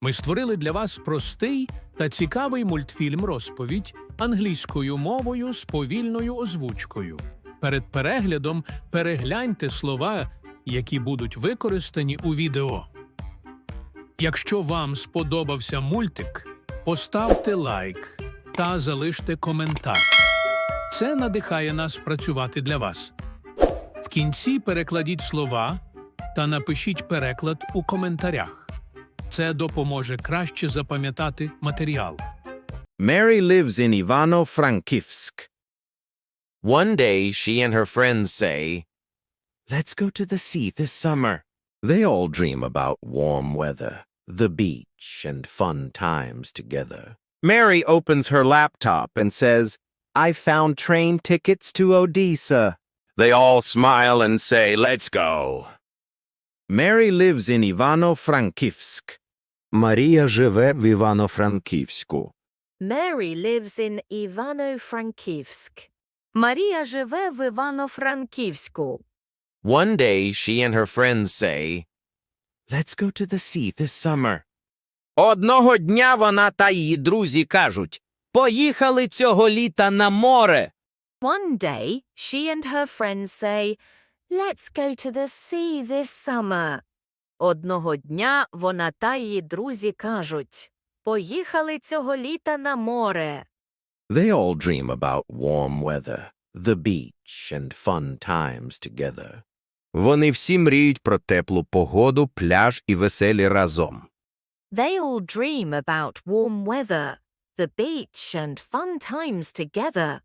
Ми створили для вас простий та цікавий мультфільм розповідь англійською мовою з повільною озвучкою. Перед переглядом перегляньте слова, які будуть використані у відео. Якщо вам сподобався мультик, поставте лайк та залиште коментар. Це надихає нас працювати для вас. В кінці перекладіть слова та напишіть переклад у коментарях. Це допоможе краще запам'ятати матеріал. Mary lives in Ivano-Frankivsk. One day she and her friends say, Let's go to the sea this summer. They all dream about warm weather, the beach, and fun times together. Mary opens her laptop and says, I found train tickets to Odessa. They all smile and say, Let's go. Mary lives in Ivano-Frankivsk. Марія живе в Івано-Франківську. Mary lives in Ivano-Frankivsk. Марія живе в Івано-Франківську. One day she and her friends say, Let's go to the sea this summer. Одного дня вона та її друзі кажуть, поїхали цього літа на море. One day, she and her friends say, Let's go to the sea this summer. Одного дня вона та її друзі кажуть, Поїхали цього літа на море. They all dream about warm weather, the beach, and fun times together. Вони всі мріють про теплу погоду, пляж і веселі разом. They all dream about warm weather, the beach and fun times together.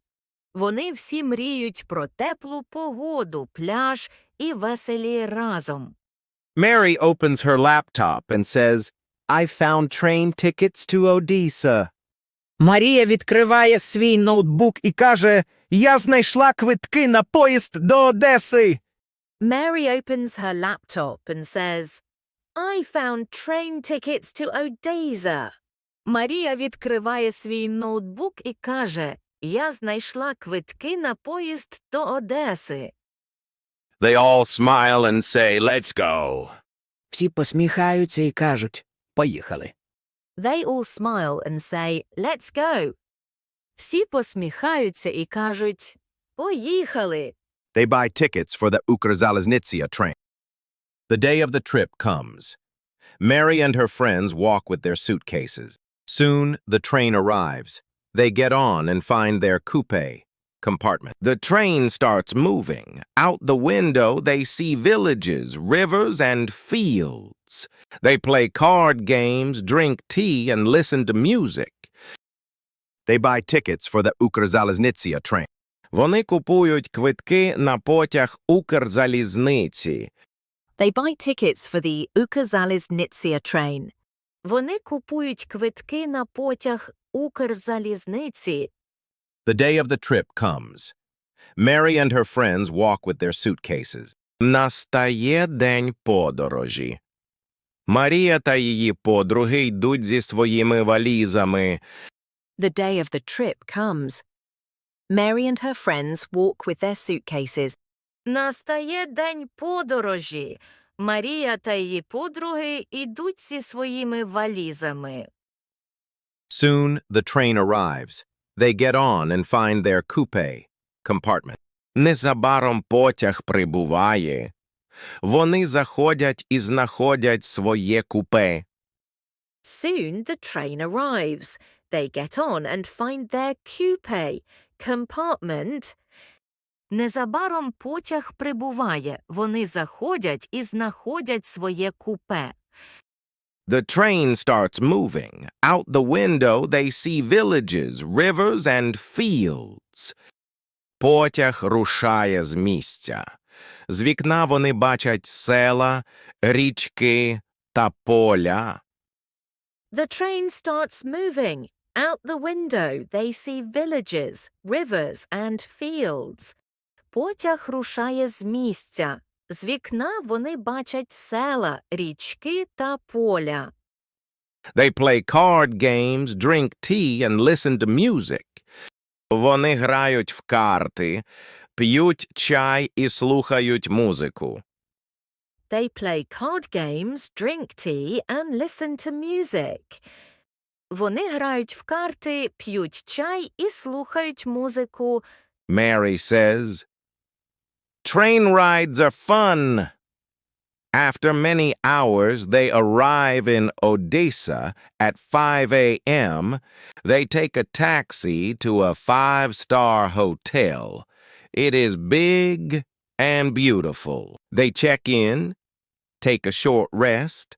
Вони всі мріють про теплу погоду, пляж і веселі разом. Mary opens her laptop and says, I found train tickets to Odessa. Марія відкриває свій ноутбук і каже: Я знайшла квитки на поїзд до Одеси. Mary opens her laptop and says, I found train tickets to Odessa. Марія відкриває свій ноутбук і каже, Я знайшла квитки на поїзд до Одеси. They all smile and say, Let's go. Всі посміхаються і кажуть: Поїхали. They all smile and say, Let's go. Всі посміхаються і кажуть, Поїхали. They buy tickets for the Ukrzaliznytsia train. The day of the trip comes. Mary and her friends walk with their suitcases. Soon, the train arrives. They get on and find their coupe compartment. The train starts moving. Out the window, they see villages, rivers, and fields. They play card games, drink tea, and listen to music. They buy tickets for the Ukrzaliznytsia train. Вони купують квитки на потяг Укрзалізниці. They buy tickets for the Ukazaliznytsia train. Вони купують квитки на потяг Укрзалізниці. The day of the trip comes. Mary and her friends walk with their suitcases. Настає день подорожі. Марія та її подруги йдуть зі своїми валізами. The day of the trip comes. Mary and her friends walk with their suitcases. Настає день подорожі. Марія та її подруги йдуть зі своїми валізами. Soon the train arrives. They get on and find their coupe compartment. Незабаром потяг прибуває. Вони заходять і знаходять своє купе. Soon the train arrives. They get on and find their coupe, compartment. Незабаром потяг прибуває. Вони заходять і знаходять своє купе. The train starts moving. Out the window, they see villages, rivers, and fields. Потяг рушає з місця. З вікна вони бачать села, річки та поля. The train starts moving. Out the window, they see villages, rivers, and fields. Потяг рушає з місця. З вікна вони бачать села, річки та поля. They play card games, drink tea, and listen to music. Вони грають в карти, п'ють чай і слухають музику. They play card games, drink tea and listen to music. Вони грають в карти, п'ють чай і слухають музику. Mary says, Train rides are fun. After many hours, they arrive in Odessa at 5 a.m. They take a taxi to a five star hotel. It is big and beautiful. They check in, take a short rest,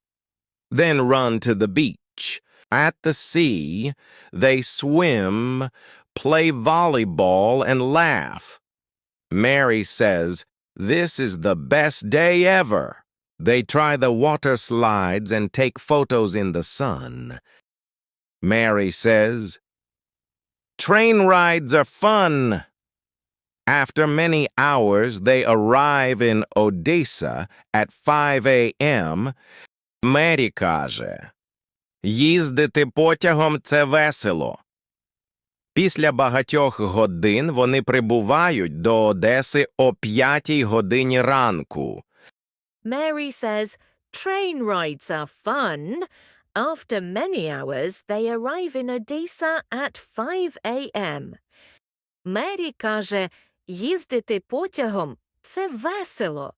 then run to the beach. At the sea, they swim, play volleyball, and laugh. Mary says, This is the best day ever. They try the water slides and take photos in the sun. Mary says, Train rides are fun. After many hours, they arrive in Odessa at 5 a.m. Мері каже, їздити потягом – це весело. Після багатьох годин вони прибувають до Одеси о п'ятій годині ранку. Mary says train rides are fun. After many hours, they arrive in Odessa at 5 a.m. Мері каже, їздити потягом – це весело.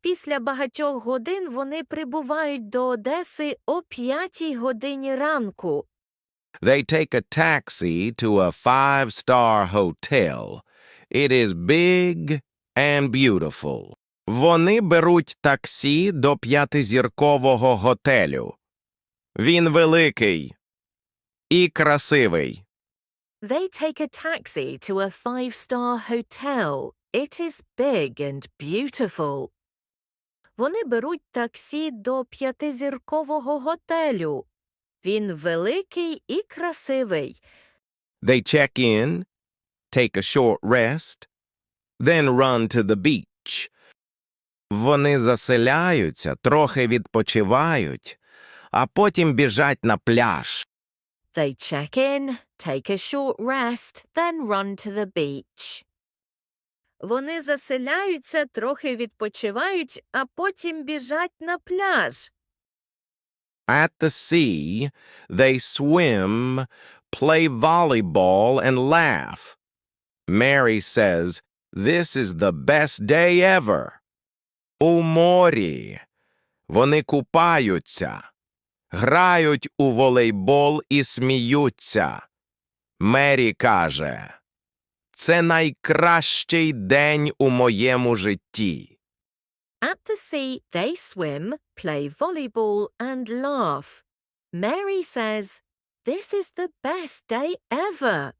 Після багатьох годин вони прибувають до Одеси о 5 годині ранку. They take a taxi to a five-star hotel. It is big and beautiful. Вони беруть таксі до п'ятизіркового готелю. Він великий і красивий. They take a taxi to a five-star hotel. It is big and beautiful. Вони беруть таксі до п'ятизіркового готелю. Він великий і красивий. They check in, take a short rest, then run to the beach. Вони заселяються, трохи відпочивають, а потім біжать на пляж. They check in, take a short rest, then run to the beach. Вони заселяються, трохи відпочивають, а потім біжать на пляж. At the sea, they swim, play volleyball, and laugh. Mary says, This is the best day ever. У морі. Вони купаються, грають у волейбол і сміються. Мері каже, Це найкращий день у моєму житті. At the sea, they swim, play volleyball, and laugh. Mary says, This is the best day ever.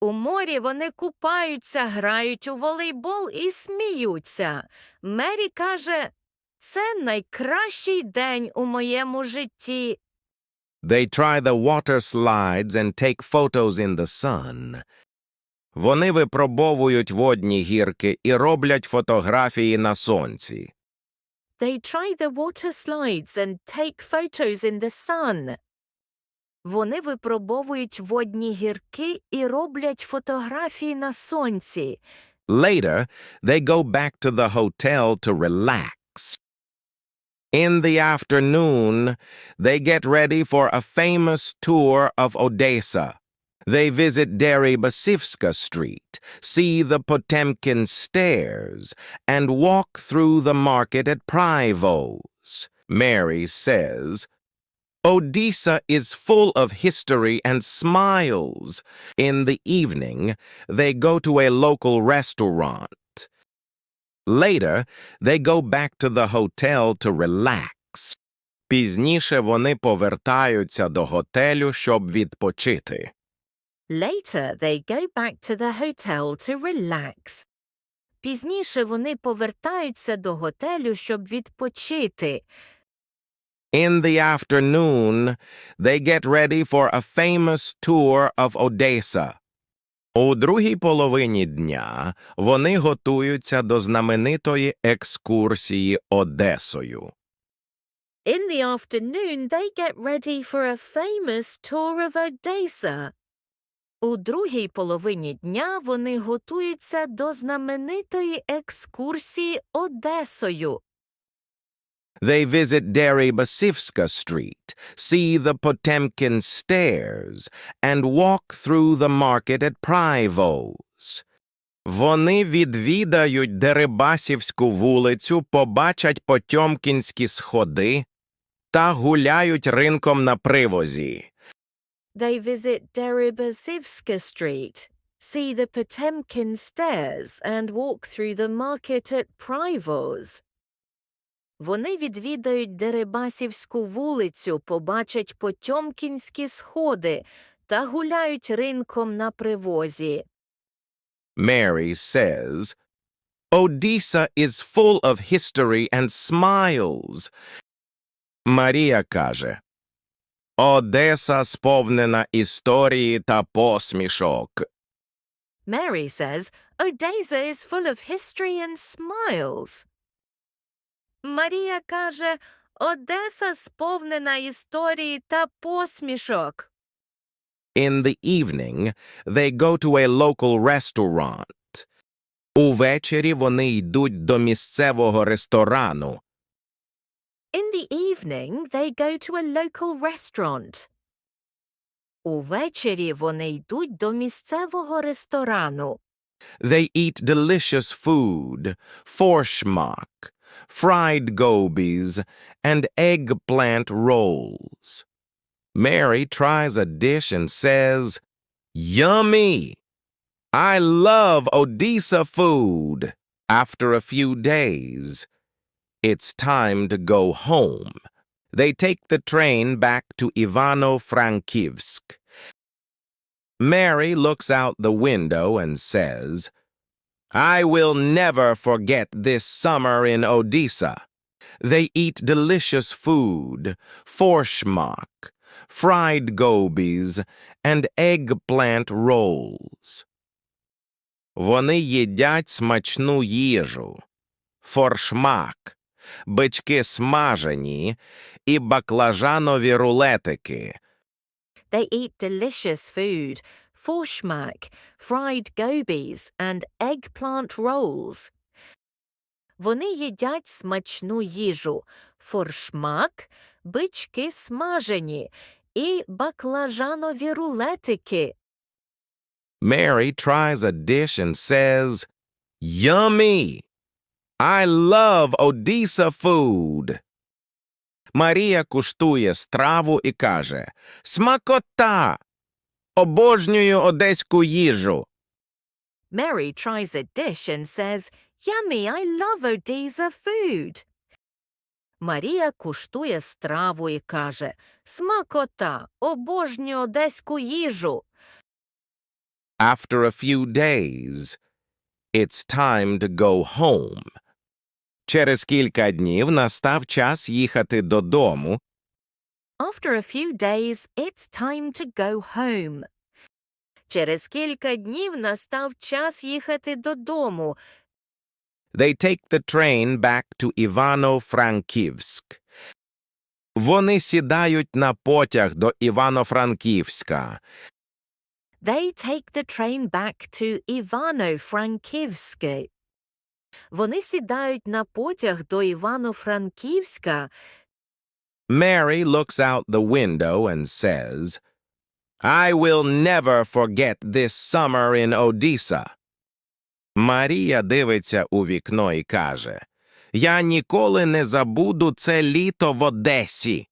У морі вони купаються, грають у волейбол і сміються. Мері каже, це найкращий день у моєму житті. They try the water slides and take photos in the sun. Вони випробовують водні гірки і роблять фотографії на сонці. They try the water slides and take photos in the sun. Вони випробовують водні гірки і роблять фотографії на сонці. Later, they go back to the hotel to relax. In the afternoon, they get ready for a famous tour of Odessa. They visit Deribasivska Street, see the Potemkin Stairs, and walk through the market at Privo's. Mary says, Odessa is full of history and smiles. In the evening, they go to a local restaurant. Later, they go back to the hotel to relax. Пізніше вони повертаються до готелю, щоб відпочити. Later, they go back to the hotel to relax. Пізніше вони повертаються до готелю, щоб відпочити. In the afternoon, they get ready for a famous tour of Odessa. У другій половині дня вони готуються до знаменитої екскурсії Одесою. In the afternoon, they get ready for a famous tour of Odessa. У другій половині дня вони готуються до знаменитої екскурсії Одесою. They visit Deribasivska Street, see the Potemkin stairs, and walk through the market at Privo's. Вони відвідають Дерибасівську вулицю, побачать Потьомкінські сходи та гуляють ринком на привозі. They visit Deribasivska Street, see the Potemkin stairs and walk through the market at Privo's. Вони відвідають Дерибасівську вулицю, побачать Потьомкінські сходи та гуляють ринком на привозі. Mary says, Odessa is full of history and smiles. Марія каже, Одеса сповнена історії та посмішок. Mary says Odessa is full of history and smiles. Марія каже, Одеса сповнена історії та посмішок. In the evening, they go to a local restaurant. Увечері вони йдуть до місцевого ресторану. In the evening, they go to a local restaurant. Увечері вони йдуть до місцевого ресторану. They eat delicious food, forschmack, fried gobies, and eggplant rolls. Mary tries a dish and says, Yummy! I love Odessa food. After a few days, it's time to go home. They take the train back to Ivano-Frankivsk. Mary looks out the window and says, I will never forget this summer in Odessa. They eat delicious food, forschmack, fried gobies, and eggplant rolls. Вони їдять смачну їжу, форшмак, бички смажені і баклажанові рулетики. They eat delicious food, forschmack, fried gobies and eggplant rolls. Вони їдять смачну їжу, форшмак, бички смажені і баклажанові рулетики. Mary tries a dish and says, Yummy! I love Odessa food. Марія куштує страву і каже, Смакота! Обожнюю одеську їжу. Mary tries a dish and says, Yummy, I love Odessa food. Марія куштує страву і каже, Смакота, обожнюю одеську їжу. After a few days, it's time to go home. Через кілька днів настав час їхати додому, After a few days, it's time to go home. Через кілька днів настав час їхати додому. They take the train back to Ivano-Frankivsk. Вони сідають на потяг до Івано-Франківська. They take the train back to Ivano-Frankivsk. Вони сідають на потяг до Івано-Франківська. Mary looks out the window and says, I will never forget this summer in Odessa. Марія дивиться у вікно і каже, Я ніколи не забуду це літо в Одесі.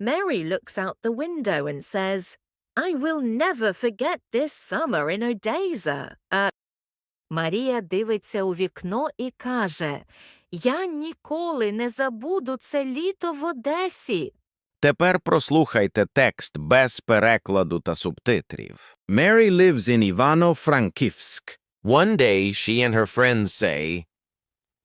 Mary looks out the window and says, I will never forget this summer in Odessa. Uh, Марія дивиться у вікно і каже, Я ніколи не забуду це літо в Одесі. Тепер прослухайте текст без перекладу та субтитрів. Mary lives in Ivano-Frankivsk. One day she and her friends say,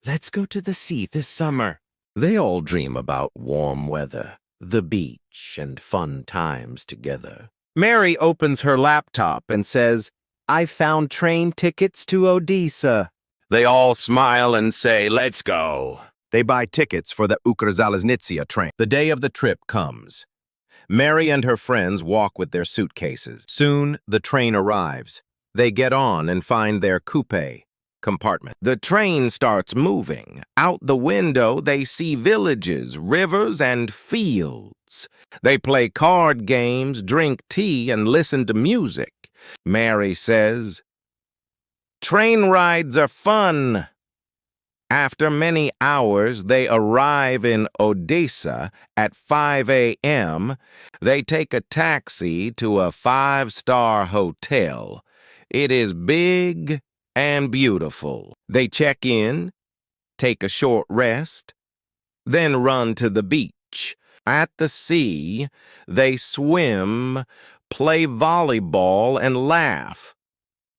Let's go to the sea this summer. They all dream about warm weather, the beach, and fun times together. Mary opens her laptop and says, I found train tickets to Odessa. They all smile and say, Let's go. They buy tickets for the Ukrzaliznytsia train. The day of the trip comes. Mary and her friends walk with their suitcases. Soon, the train arrives. They get on and find their coupe. compartment. The train starts moving. Out the window, they see villages, rivers, and fields. They play card games, drink tea, and listen to music. Mary says, Train rides are fun. After many hours, they arrive in Odessa at 5 a.m. They take a taxi to a five star hotel. It is big and beautiful. They check in, take a short rest, then run to the beach. At the sea, they swim, play volleyball, and laugh.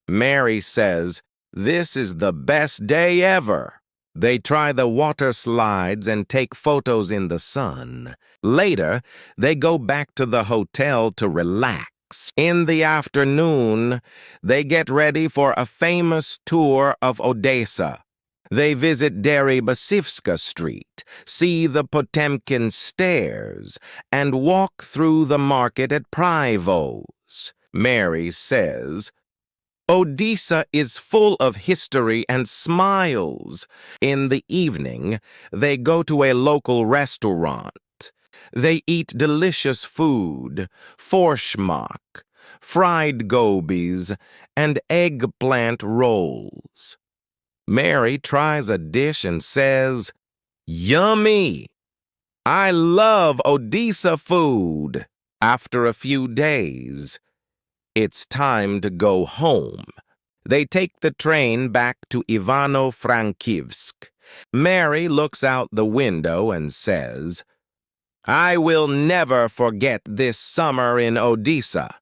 Mary says, This is the best day ever. They try the water slides and take photos in the sun. Later, they go back to the hotel to relax. In the afternoon, they get ready for a famous tour of Odessa. They visit Deribasivska Street, see the Potemkin Stairs, and walk through the market at Privo's. Mary says, Odessa is full of history and smiles. In the evening, they go to a local restaurant. They eat delicious food, forschmack, fried gobies, and eggplant rolls. Mary tries a dish and says, Yummy! I love Odessa food. After a few days, it's time to go home. They take the train back to Ivano-Frankivsk. Mary looks out the window and says, I will never forget this summer in Odessa.